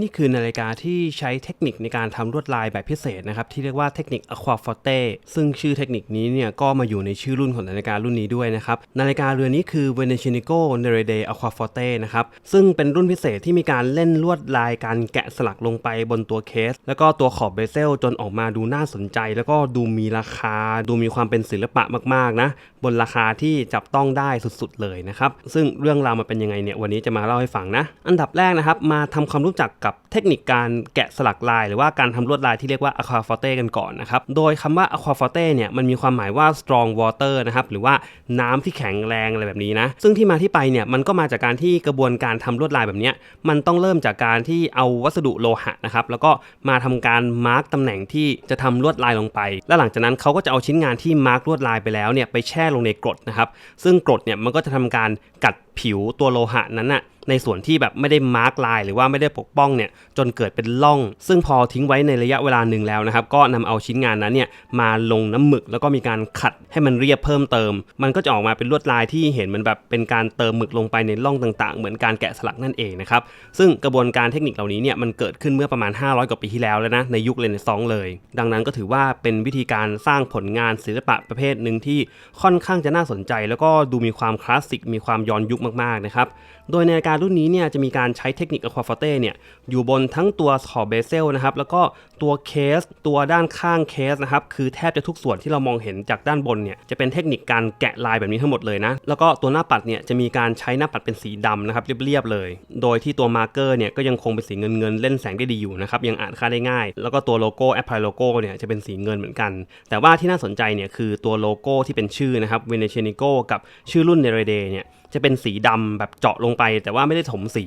นี่คือนาฬิกาที่ใช้เทคนิคในการทำลวดลายแบบพิเศษนะครับ ที่เรียกว่าเทคนิค Aqua Forte ซึ่งชื่อเทคนิคนี้เนี่ยก็มาอยู่ในชื่อรุ่นของนาฬิการุ่นนี้ด้วยนะครับ นาฬิกาเรือนนี้คือ Venetianico Nerede Aqua Forte นะครับ ซึ่งเป็นรุ่นพิเศษที่มีการเล่นลวดลายการแกะสลักลงไปบนตัวเคส แล้วก็ตัวขอบเบเซลจนออกมาดูน่าสนใจ แล้วก็ดูมีราคา ดูมีความเป็นศิลปะมากๆนะบนราคาที่จับต้องได้สุดๆเลยนะครับซึ่งเรื่องราวมันเป็นยังไงเนี่ยวันนี้จะมาเล่าให้ฟังนะอันดับแรกนะครับมาทำความรู้จักกับเทคนิคการแกะสลักลาย หรือว่าการทำลวดลายที่เรียกว่า aqua forte กันก่อนนะครับ โดยคำว่า aqua forte เนี่ยมันมีความหมายว่า strong water นะครับหรือว่าน้ำที่แข็งแรงอะไรแบบนี้นะ ซึ่งที่มาที่ไปเนี่ยมันก็มาจากการที่กระบวนการทำลวดลายแบบนี้มันต้องเริ่มจากการที่เอาวัสดุโลหะนะครับแล้วก็มาทำการมาร์กตำแหน่งที่จะทำลวดลายลงไป แล้วหลังจากนั้นเขาก็จะเอาชิ้นงานที่มาร์กลวดลายไปแล้วเนี่ยไปแช่ลงในกรดนะครับซึ่งกรดเนี่ยมันก็จะทำการกัด ผิวตัวโลหะนั้นน่ะในส่วนที่แบบไม่ได้มาร์กลายหรือว่าไม่ได้ปกป้องเนี่ยจนเกิดเป็นร่อง ซึ่งพอทิ้งไว้ในระยะเวลาหนึ่งแล้วนะครับก็นำเอาชิ้นงานนั้นเนี่ยมาลงน้ำหมึกแล้วก็มีการขัดให้มันเรียบเพิ่มเติม มันก็จะออกมาเป็นลวดลายที่เห็นเหมันแบบเป็นการเติมหมึกลงไปในร่องต่างๆ เหมือนการแกะสลักนั่นเองนะครับซึ่งกระบวนการเทคนิคเหล่านี้เนี่ยมันเกิดขึ้นเมื่อประมาณ 500 กว่าปีที่แล้วแล้วนะในยุคเรเนซองส์เลย ดังนั้นก็ถือว่าเป็นวิธีการสร้างผลงานศิลปะประเภทหนึ่งที่ค่อนข้างจะน่าสนใจ แล้วก็ดูมีความคลาสสิกมีความย้อนยุคมากๆนะครับ โดยในาการรุ่นนี้เนี่ยจะมีการใช้เทคนิคอควาฟอเต้เนี่ยอยู่บนทั้งตัวขอบเบเซลนะครับแล้วก็ตัวเคสตัวด้านข้างเคสนะครับคือแทบจะทุกส่วนที่เรามองเห็นจากด้านบนเนี่ยจะเป็นเทคนิคการแกะลายแบบนี้ทั้งหมดเลยนะแล้วก็ตัวหน้าปัดเนี่ยจะมีการใช้หน้าปัดเป็นสีดำนะครับเรียบๆเลย โดยที่ตัวมาร์กเกอร์เนี่ยก็ยังคงเป็นสีเงินเงินเล่นแสงได้ดีอยู่นะครับยังอ่านค่าได้ง่าย แล้วก็ตัวโลโก้แอปพลายโลโก้เนี่ยจะเป็นสีเงินเหมือนกัน แต่ว่าที่น่าสนใจเนี่ยคือตัวโลโก้ที่เป็นชื่อนะครับ v e n e t i a n i c o กับชื่อรุ่น n e r e d e เนี่ยจะเป็นสีดำแบบเจาะลงไป แต่ว่าไม่ได้ถมสี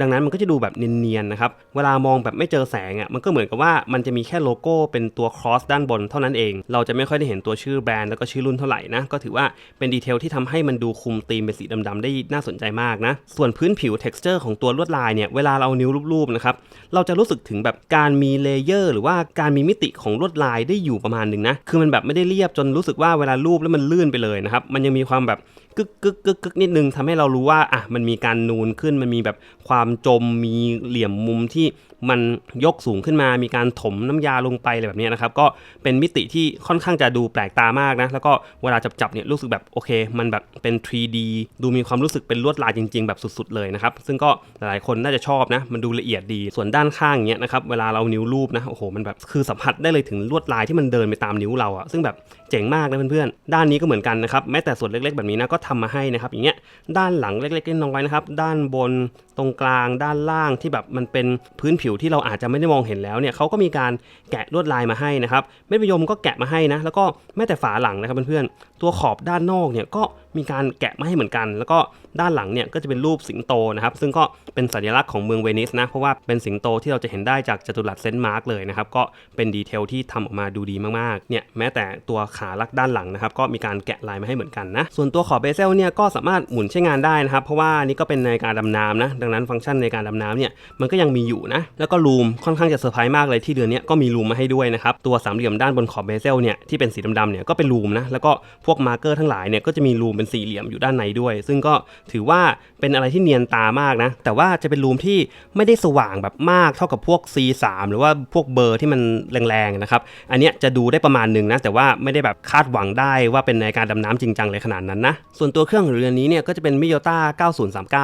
ดังนั้นมันก็จะดูแบบเนียนๆนะครับเวลามองแบบไม่เจอแสงอะมันก็เหมือนกับว่ามันจะมีแค่โลโก้เป็นตัวครอสด้านบนเท่านั้นเอง เราจะไม่ค่อยได้เห็นตัวชื่อแบรนด์แล้วก็ชื่อรุ่นเท่าไหร่นะ ก็ถือว่าเป็นดีเทลที่ทำให้มันดูคุมธีมเป็นสีดำๆได้น่าสนใจมากนะ ส่วนพื้นผิว texture ของตัวลวดลายเนี่ย เวลาเราเอานิ้วรูปๆนะครับ เราจะรู้สึกถึงแบบการมีเลเยอร์หรือว่าการมีมิติของลวดลายได้อยู่ประมาณหนึ่งนะ คือมันแบบไม่ได้เรียบจนรู้สึกว่าเวลารูปแล้วมันลื่นไปเลยนะครับ มันยังมีความแบบกึกกึกกึกกึกนิดนึงทำให้เรารู้ว่าอะมันมีการนูนขึ้นมันมีแบบความจมมีเหลี่ยมมุมที่มันยกสูงขึ้นมา มีการถมน้ำยาลงไปอะไรแบบนี้นะครับ ก็เป็นมิติที่ค่อนข้างจะดูแปลกตามากนะ แล้วก็เวลาจับจับๆเนี่ยรู้สึกแบบโอเค มันแบบเป็น 3D ดูมีความรู้สึกเป็นลวดลายจริง ๆ แบบสุด ๆ เลยนะครับ ซึ่งก็หลายคนน่าจะชอบนะ มันดูละเอียดดี ส่วนด้านข้างเนี้ยนะครับ เวลาเรานิ้วรูปนะ โอ้โห มันแบบคือสัมผัสได้เลยถึงลวดลายที่มันเดินไปตามนิ้วเราอะซึ่งแบบเจ๋งมากนะเพื่อนๆ ด้านนี้ก็เหมือนกันนะครับ แม้แต่ส่วนเล็กๆ แบบนี้นะ ก็ทำมาให้นะครับ อย่างเงี้ย ด้านหลังเล็กๆน้อยๆนะครับ ด้านบน ตรงกลาง ด้านล่างที่แบบมันเป็นพื้นผิวที่เราอาจจะไม่ได้มองเห็นแล้วเนี่ยเขาก็มีการแกะลวดลายมาให้นะครับเม็ดมะยมก็แกะมาให้นะแล้วก็แม้แต่ฝาหลังนะครับเพื่อนๆตัวขอบด้านนอกเนี่ยก็ มีการแกะมาให้เหมือนกัน แล้วก็ด้านหลังเนี่ยก็จะเป็นรูปสิงโตนะครับ ซึ่งก็เป็นสัญลักษณ์ของเมืองเวนิสนะ เพราะว่าเป็นสิงโตที่เราจะเห็นได้จากจัตุรัสเซนต์มาร์กเลยนะครับ ก็เป็นดีเทลที่ทำออกมาดูดีมากๆ เนี่ยแม้แต่ตัวขาลักด้านหลังนะครับ ก็มีการแกะลายมาให้เหมือนกันนะ ส่วนตัวขอบเบเซลเนี่ยก็สามารถหมุนใช้งานได้นะครับ เพราะว่านี่ก็เป็นในการดำน้ำนะ ดังนั้นฟังก์ชันในการดำน้ำเนี่ยมันก็ยังมีอยู่นะ แล้วก็รูมค่อนข้างจะเซอร์ไพรส์มากเลยที่เดือนนี้ก็มีรูมมาให้ด้วยนะครับ ตัวสามเหลี่ยมด้านบนขอบเบเซลเนี่ยที่เป็นสีดำๆเนี่ยก็เป็นรูมนะ แล้วก็พวกมาร์เกอร์ทั้งหลายเนี่ยก็จะมีรูมเป็นสี่เหลี่ยมอยู่ด้านในด้วย ซึ่งก็ถือว่าเป็นอะไรที่เนียนตามากนะ แต่ว่าจะเป็นรูมที่ไม่ได้สว่างแบบมากเท่ากับพวก C3 หรือว่าพวกเบอร์ที่มันแรงๆนะครับ อันเนี้ยจะดูได้ประมาณหนึ่งนะ แต่ว่าไม่ได้แบบคาดหวังได้ว่าเป็นในการดำน้ำจริงจังเลยขนาดนั้นนะ ส่วนตัวเครื่องเรือนนี้เนี่ยก็จะเป็นมิโยต้า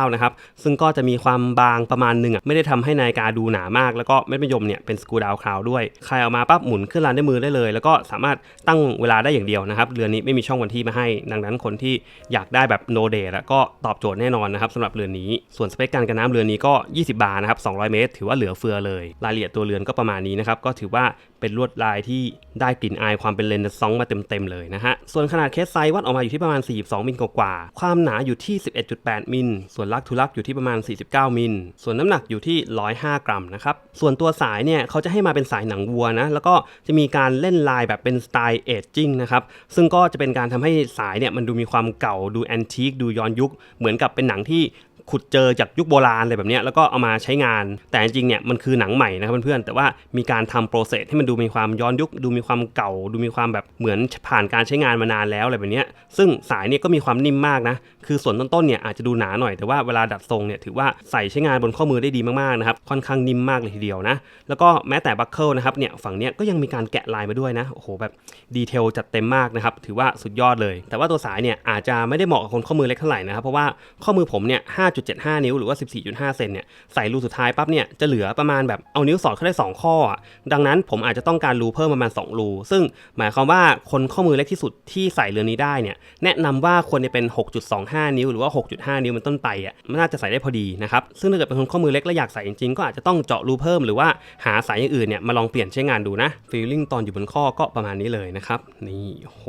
9039 นะครับ ซึ่งก็จะมีความบางประมาณหนึ่งอะ ไม่ได้ทำให้นาฬิกาดูหนามาก แล้วก็เม็ดมะยมเนี่ยเป็นสกูดาวคราวด้วย ใครเอามาปั๊บหมุนขึ้นลานด้วยมือได้เลย แล้วก็สามารถตั้งเวลาได้อย่างเดียวนะครับ เรือนนี้ไม่มีช่องวันที่มาให้ ดังนั้นคนที่อยากได้แบบโนเดทก็ตอบโจทย์แน่นอนนะครับสำหรับเรือนนี้ ส่วนสเปคการกันน้ำเรือนนี้ก็ 20 บาร์นะครับ200 เมตร ถือว่าเหลือเฟือเลย รายละเอียดตัวเรือนก็ประมาณนี้นะครับก็ถือว่า เป็นลวดลายที่ได้กลิ่นอายความเป็นเลนส์ซองมาเต็มๆเลยนะฮะ ส่วนขนาดเคสไซส์วัดออกมาอยู่ที่ประมาณ 42 มิลกว่าๆความหนาอยู่ที่ 11.8 มิล ส่วนลักทุลักอยู่ที่ประมาณ 49 มิล ส่วนน้ำหนักอยู่ที่ 105 กรัมนะครับ ส่วนตัวสายเนี่ยเขาจะให้มาเป็นสายหนังวัวนะ แล้วก็จะมีการเล่นลายแบบเป็นสไตล์เอจจิ้งนะครับ ซึ่งก็จะเป็นการทำให้สายเนี่ยมันดูมีความเก่า ดูแอนทิค ดูย้อนยุค เหมือนกับเป็นหนังที่ ขุดเจอจากยุคโบราณอะไรแบบนี้แล้วก็เอามาใช้งาน แต่จริงเนี่ยมันคือหนังใหม่นะครับเพื่อนๆแต่ว่ามีการทำโปรเซสให้มันดูมีความย้อนยุคดูมีความเก่า ดูมีความแบบเหมือนผ่านการใช้งานมานานแล้วอะไรแบบนี้ซึ่งสายเนี่ยก็มีความนิ่มมากนะคือส่วนต้นๆเนี่ยอาจจะดูหนาหน่อยแต่ว่าเวลาดัดทรงเนี่ยถือว่าใส่ใช้งานบนข้อมือได้ดีมากๆนะครับค่อนข้างนิ่มมากเลยทีเดียวนะแล้วก็แม้แต่บัคเกิลนะครับเนี่ยฝั่งเนี้ยก็ยังมีการแกะลายมาด้วยนะโอ้โหแบบดีเทลจัดเต็มมากนะครับถือว่าสุดยอดเลย แต่ว่าตัวสายเนี่ยอาจจะไม่ได้เหมาะกับคนข้อมือเล็กเท่าไหร่นะครับเพราะว่าข้อมือผมเนี่ย5.75 นิ้วหรือว่า 14.5 เซนเนี่ยใส่รูสุดท้ายปั๊บเนี่ยจะเหลือประมาณแบบเอานิ้วสอดเข้าได้สองข้อ ดังนั้นผมอาจจะต้องการรูเพิ่มประมาณ 2 รู ซึ่งหมายความว่าคนข้อมือเล็กที่สุดที่ใส่เรือนนี้ได้เนี่ยแนะนำว่าควรจะเป็น 6.25 นิ้วหรือว่า 6.5 นิ้วเป็นต้นไปอะมันน่าจะใส่ได้พอดีนะครับซึ่งถ้าเกิดเป็นคนข้อมือเล็กและอยากใส่จริงๆก็อาจจะต้องเจาะรูเพิ่มหรือว่าหาสายอย่างอื่นเนี่ยมาลองเปลี่ยนใช้งานดูนะฟีลลิ่งตอนอยู่บนข้อก็ประมาณนี้เลยนะครับนี่โห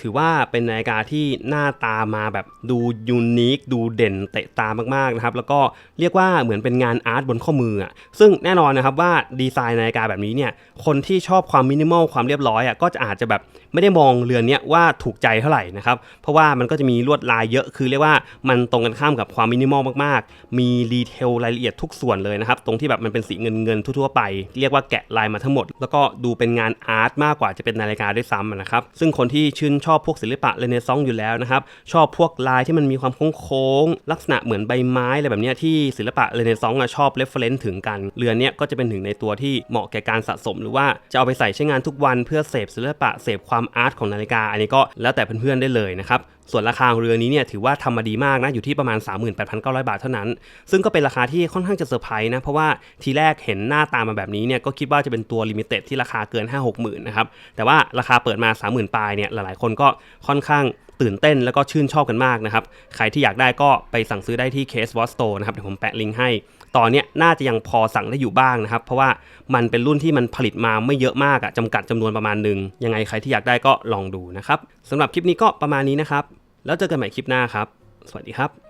ถือว่าเป็นนาฬิกาที่หน้าตามาแบบดูยูนิคดูเด่นเตะตามากๆนะครับแล้วก็เรียกว่าเหมือนเป็นงานอาร์ตบนข้อมืออะซึ่งแน่นอนนะครับว่าดีไซน์นาฬิกาแบบนี้เนี่ยคนที่ชอบความมินิมอลความเรียบร้อยอะก็จะอาจจะแบบไม่ได้มองเรือนเนี้ยว่าถูกใจเท่าไหร่นะครับเพราะว่ามันก็จะมีลวดลายเยอะคือเรียกว่ามันตรงกันข้ามกับความมินิมอลมากๆ มีดีเทลรายละเอียดทุกส่วนเลยนะครับตรงที่แบบมันเป็นสีเงินเงินทั่วๆไป เรียกว่าแกะลายมาทั้งหมด แล้วก็ดูเป็นงานอาร์ตมากกว่าจะเป็นนาฬิกาด้วยซ้ำนะครับซึ่งคนที่ชื่นชอบพวกศิลปะเรเนซองส์อยู่แล้วนะครับ ชอบพวกลายที่มันมีความโค้งๆ ลักษณะเหมือนใบไม้อะไรแบบนี้ที่ศิลปะเรเนซองส์อะชอบเรฟเฟรนซ์ถึงกัน เรือนเนี้ยก็จะเป็นหนึ่งในตัวที่เหมาะแก่การสะสม หรือว่าจะเอาไปใส่ใช้งานทุกวันเพื่อเสพศิลปะเสพความอาร์ตของนาฬิกา อันนี้ก็แล้วแต่เพื่อนๆได้เลยนะครับส่วนราคาเรือนี้เนี่ยถือว่าทำมาดีมากนะ อยู่ที่ประมาณ 38,900 บาทเท่านั้น ซึ่งก็เป็นราคาที่ค่อนข้างจะเซอร์ไพรส์นะ เพราะว่าทีแรกเห็นหน้าตามาแบบนี้เนี่ยก็คิดว่าจะเป็นตัวลิมิเต็ดที่ราคาเกิน 5 6 หมื่นนะครับ แต่ว่าราคาเปิดมา 30,000 ปลายเนี่ยหลายๆ คนก็ค่อนข้างตื่นเต้นแล้วก็ชื่นชอบกันมากนะครับ ใครที่อยากได้ก็ไปสั่งซื้อได้ที่ Case Watch Store นะครับเดี๋ยวผมแปะลิงก์ให้ ตอนนี้น่าจะยังพอสั่งได้อยู่บ้างนะครับ เพราะว่ามันเป็นรุ่นที่มันผลิตมาไม่เยอะมากอะจำกัดจำนวนประมาณหนึ่งยังไงใครที่อยากได้ก็ลองดูนะครับสำหรับคลิปนี้ก็ประมาณนี้นะครับ แล้วเจอกันใหม่คลิปหน้าครับ สวัสดีครับ